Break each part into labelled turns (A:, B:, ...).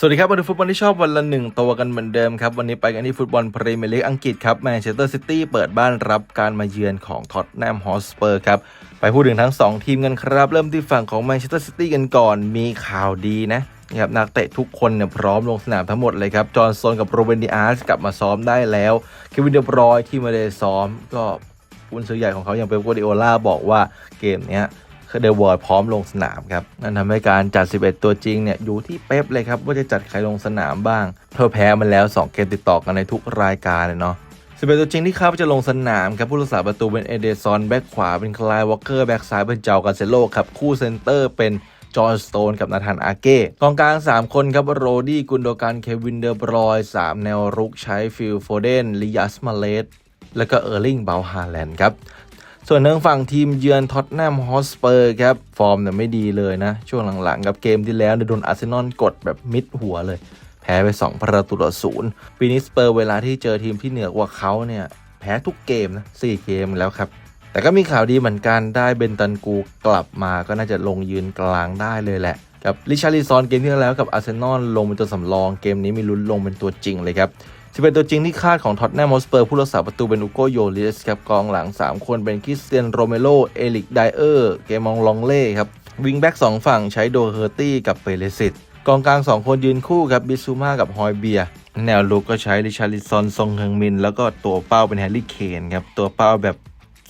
A: สวัสดีครับมาดูฟุตบอลที่ชอบวันละหนึ่งตัวกันเหมือนเดิมครับ วันนี้ไปกันที่ฟุตบอลพรีเมียร์ลีกอังกฤษครับแมนเชสเตอร์ซิตี้เปิดบ้านรับการมาเยือนของท็อตแนมฮอสเปอร์ครับ ไปพูดถึงทั้ง 2 ทีมกันครับ เริ่มที่ฝั่งของแมนเชสเตอร์ซิตี้กันก่อนมีข่าวดีนะนะครับนักเตะทุกคนเนี่ยพร้อมลงสนามทั้งหมดเลยครับ จอห์นโซนกับโรเบนดิอาร์สกลับมาซ้อมได้แล้วเควินเดบรอยที่มาได้ซ้อมก็กุนซื้อใหญ่ของเขาอย่างเป๊ปกัวดิโอลาบอกว่าเกมเนี้ย เดวอยพร้อมลงสนามครับนั่นทำให้การจัด 11 ตัวจริงเนี่ยอยู่ที่เป๊ปเลยครับว่าจะจัดใครลงสนามบ้างเพื่อแพ้มันแล้ว 2 เกมติดต่อกันในทุกรายการเลยเนาะ11ตัวจริงที่คาดว่าจะลงสนามครับผู้รักษาประตูเป็นเอเดซอนแบ็กขวาเป็นคลายวอลเกอร์แบ็กซ้ายเป็นเจ้ากาเซโลครับคู่เซนเตอร์เป็นจอห์นสโตนกับนาธานอาเก้กองกลาง 3 คนครับโรดี้กุนโดกันเควินเดอร์บรอย3 แนวรุกใช้ฟิลโฟเดนลิยัสมาเลสแล้วก็เออร์ลิงเบลฮาแลนด์ครับ ส่วนทางฝั่งทีมเยือนท็อตแนมฮอสเปอร์ครับ ฟอร์มเนี่ยไม่ดีเลยนะ ช่วงหลังๆ กับเกมที่แล้วโดนอาร์เซนอลกดแบบมิดหัวเลย แพ้ไป 2 ประตูต่อศูนย์ปีนี้สเปอร์เวลาที่เจอทีมที่เหนือกว่าเขาเนี่ย แพ้ทุกเกมนะ4เกมแล้วครับ แต่ก็มีข่าวดีเหมือนกันได้เบนตันกูกลับมาก็น่าจะลงยืนกลางได้เลยแหละกับลิชาริซอนเกมที่แล้วกับอาร์เซนอลลงเป็นตัวสำรองเกมนี้มีลุ้นลงเป็นตัวจริงเลยครับ จะเป็นตัวจริงที่คาดของท็อตแนมฮอสเปอร์ผู้รักษาประตูเป็นอุโกโยลิสครับกองหลัง 3 คนเป็นคริสเตียนโรเมโลเอลิกไดเออร์เกมองลองเล่ครับวิงแบ็กสองฝั่งใช้โดเฮอร์ตี้กับเปเรซิตกองกลาง 2 คนยืนคู่ครับบิซูมากับฮอยเบีย แนวลุกก็ใช้ริชาริซอนซงเฮงมิน แล้วก็ตัวเป้าเป็นแฮร์รี่เคนครับตัวเป้าแบบ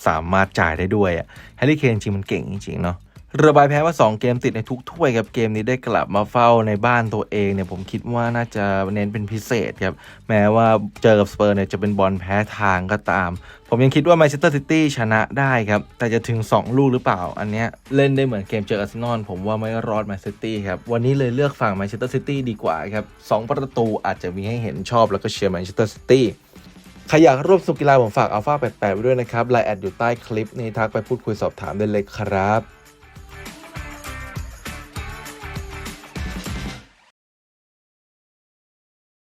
A: สามารถจ่ายได้ด้วยอะแฮร์รี่เคนจริงมันเก่งจริงเนาะ ระบายแพ้มา 2 เกมติดในทุกถ้วยครับเกมนี้ได้กลับมาเฝ้าในบ้านตัวเองเนี่ยผมคิดว่าน่าจะเน้นเป็นพิเศษครับแม้ว่าเจอกับสเปอร์เนี่ยจะเป็นบอลแพ้ทางก็ตาม ผมยังคิดว่าแมนเชสเตอร์ซิตี้ชนะได้ครับ แต่จะถึง 2 ลูกหรือเปล่า อันเนี้ยเล่นได้เหมือนเกมเจออาร์เซนอลผมว่าไม่รอดแมนซิตี้ครับวันนี้เลยเลือกฝั่งแมนเชสเตอร์ซิตี้ดีกว่าครับสองประตูอาจจะมีให้เห็นชอบแล้วก็เชียร์แมนเชสเตอร์ซิตี้ใครอยากร่วมสนุกกีฬาผมฝากอัลฟา88ไว้ด้วยนะครับไลน์แอดอยู่ใต้คลิปนี้ทักไปพูดคุยสอบถามได้เลยครับ